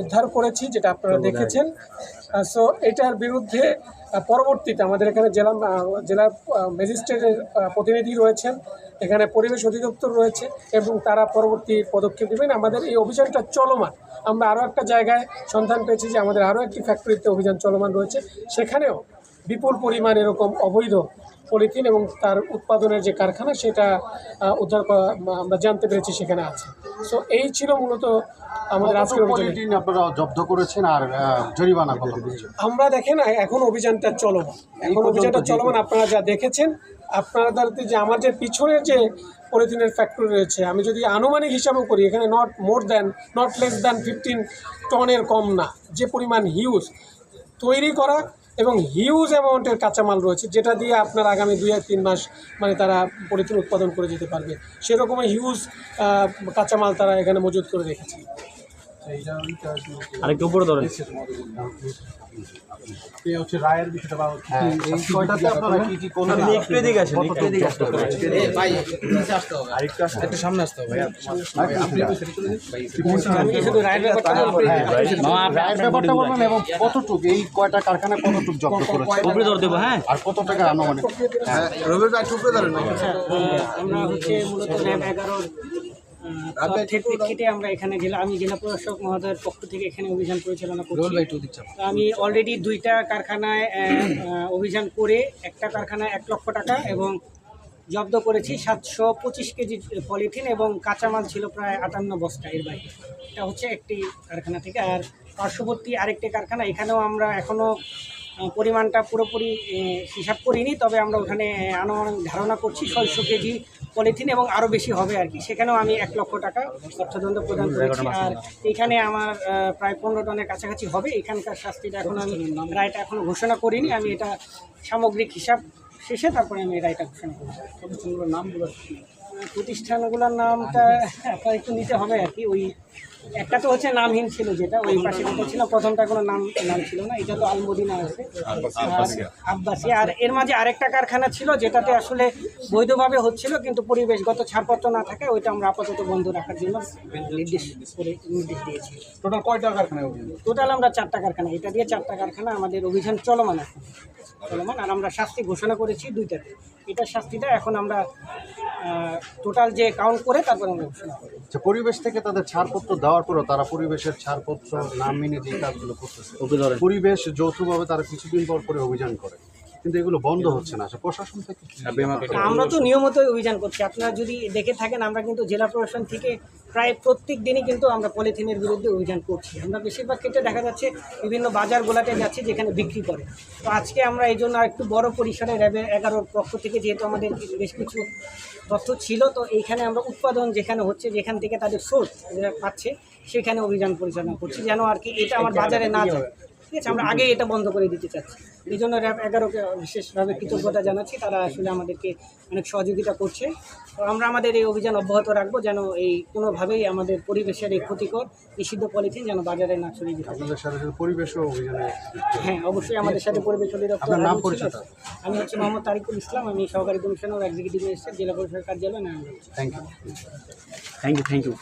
উদ্ধার করেছি যেটা আপনারা দেখেছেন। সো এটার বিরুদ্ধে পরবর্তীতে আমাদের এখানে জেলা জেলার ম্যাজিস্ট্রেটের প্রতিনিধি রয়েছেন। এখানে পরিবেশ অধিদপ্তর রয়েছে এবং তারা পরবর্তী পদক্ষেপ দেবেন আমাদের এই অভিযানটা চলমান। আমরা আরও একটা জায়গায় সন্ধান পেয়েছি যে আমাদের আরও একটি ফ্যাক্টরিতে অভিযান চলমান রয়েছে। সেখানেও বিপুল পরিমাণ এরকম অবৈধ পলিথিন এবং তার উৎপাদনের যে কারখানা সেটা উদ্ধার করা আমরা জানতে পেরেছি সেখানে আছে। সো এই ছিল মূলত আমাদের আজকের অভিযান আপনারা জব্দ করেছেন আর জরিমানা কত আমরা দেখেন এখন অভিযানটা চলমান। এখন অভিযানটা চলমান আপনারা যা দেখেছেন আপনাদের যে আমার যে পিছনের যে পলিথিনের ফ্যাক্টরি রয়েছে আমি যদি আনুমানিক হিসাবেও করি এখানে not more than not less than fifteen টনের কম না। যে পরিমাণ হিউজ তৈরি করা এবং হিউজ অ্যামাউন্টের কাঁচামাল রয়েছে, যেটা দিয়ে আপনার আগামী দুই তিন মাস মানে তারা পলিথিন উৎপাদন করে যেতে পারবে। সেরকমই হিউজ কাঁচামাল তারা এখানে মজুত করে রেখেছে। আরেকটু উপরে ধরেন। হ্যাঁ, এই ছয়টাতে আপনারা কি কি করলেন একটু এদিকে আসেন কত টুক জব্দ করেছেন? আমি শুধু রায়ের ব্যাপারটা বলব। রায়ের ব্যাপারটা বলবেন। এবং কতটুক এই কয়টা কারখানা কতটুক জব্দ করেছে? উপরে ধরে দেবো হ্যাঁ। আর কত টাকা আনুমানিক? আমরা হচ্ছে মূলত র্যাব এগারোর প্রেক্ষিতে আমরা এখানে জেলা আমি জেলা প্রশাসক মহোদয়ের পক্ষ থেকে এখানে অভিযান পরিচালনা করছি। আমি অলরেডি দুইটা কারখানায় অভিযান করে একটা কারখানায় এক লক্ষ টাকা এবং জব্দ করেছি সাতশো পঁচিশ কেজি পলিথিন এবং কাঁচামাল ছিল প্রায় আটান্ন বস্তা এর বাইরে। এটা হচ্ছে একটি কারখানা থেকে। আর পার্শ্ববর্তী আরেকটি কারখানা এখানেও আমরা এখনও পরিমাণটা পুরোপুরি হিসাব করিনি তবে আমরা ওখানে আনুমানিক ধারণা করছি ছয়শো কেজি পলিথিন এবং আরও বেশি হবে আর কি। সেখানেও আমি এক লক্ষ টাকা অর্থদণ্ড প্রদান করেছি। আর এখানে আমার প্রায় পনেরো টনের কাছাকাছি হবে। এখানকার শাস্তিটা এখন আমি রায়টা এখনও ঘোষণা করিনি। আমি এটা সামগ্রিক হিসাব শেষে তারপরে আমি রায়টা ঘোষণা করব। প্রতিষ্ঠানগুলোর নামগুলো প্রতিষ্ঠানগুলোর নামটা আপনার একটু নিতে হবে আর কি। ওই একটা তো হচ্ছে নামহীন ছিল যেটা ওই পাশে যেটা ছিল প্রথমটা কোনো নাম নাম ছিল না এটা তো আলমদিনা আছে। আব্বাসি আর এর মাঝে আরেকটা কারখানা ছিল যেটাতে আসলে বৈধভাবে হচ্ছিল কিন্তু পরিবেশগত ছাড়পত্র না থাকে ওইটা আমরা আপাতত বন্ধ রাখার জন্য নির্দেশ করে নির্দেশ দিয়েছি। টোটাল কয়টা কারখানা টোটাল আমরা চারটা কারখানা এটা দিয়ে চারটা কারখানা আমাদের অভিযান চলমান এখন চলমান আর আমরা শাস্তি ঘোষণা করেছি দুইটাতে। এটার শাস্তিটা এখন আমরা টোটাল যে কাউন্ট করে তারপর আমরা ঘোষণা করি। আচ্ছা পরিবেশ থেকে তাদের ছাড়পত্র দেওয়ার পরও তারা পরিবেশের ছাড়পত্র নাম মেনে যে কাজগুলো করতেছে। পরিবেশ যৌথভাবে তারা কিছুদিন পর পরে অভিযান করে। কিন্তু এগুলো বন্ধ হচ্ছে না। আচ্ছা প্রশাসন থেকে আমরা তো নিয়মিতই অভিযান করছি। আপনারা যদি দেখে থাকেন আমরা কিন্তু জেলা প্রশাসন থেকে প্রায় প্রত্যেক দিনই কিন্তু আমরা পলিথিনের বিরুদ্ধে অভিযান করছি। আমরা বেশিরভাগ ক্ষেত্রে দেখা যাচ্ছে বিভিন্ন বাজারগুলোতে যাচ্ছি যেখানে বিক্রি করে। তো আজকে আমরা এই জন্য একটু বড় পরিসরে র্যাবে এগারোর পক্ষ থেকে যেহেতু আমাদের বেশ কিছু তথ্য ছিল তো এইখানে আমরা উৎপাদন যেখানে হচ্ছে যেখান থেকে তাদের সোর্স পাচ্ছে সেখানে অভিযান পরিচালনা করছি যেন আর কি এটা আমার বাজারে না যায়। ঠিক আছে আমরা আগে এটা বন্ধ করে দিতে চাচ্ছি এই জন্য র্যাব এগারোকে বিশেষভাবে কৃতজ্ঞতা জানাচ্ছি তারা আসলে আমাদেরকে অনেক সহযোগিতা করছে তো আমরা আমাদের এই অভিযান অব্যাহত রাখব যেন এই কোনোভাবেই আমাদের পরিবেশের এই ক্ষতিকর নিষিদ্ধ পলিথিন যেন বাজারে না ছড়িয়ে দিতে। আপনাদের সাথে পরিবেশও অভিযানে হ্যাঁ অবশ্যই আমাদের সাথে পরিবেশ অধিদপ্তর নাম। পরিচয়টা? আমি হচ্ছে মোহাম্মদ তারিকুল ইসলাম আমি সহকারী কমিশনার এক্সিকিউটিভ ম্যাজিস্ট্রেট জেলা পরিষদ কার্যালয় Narayanganj thank you thank you thank you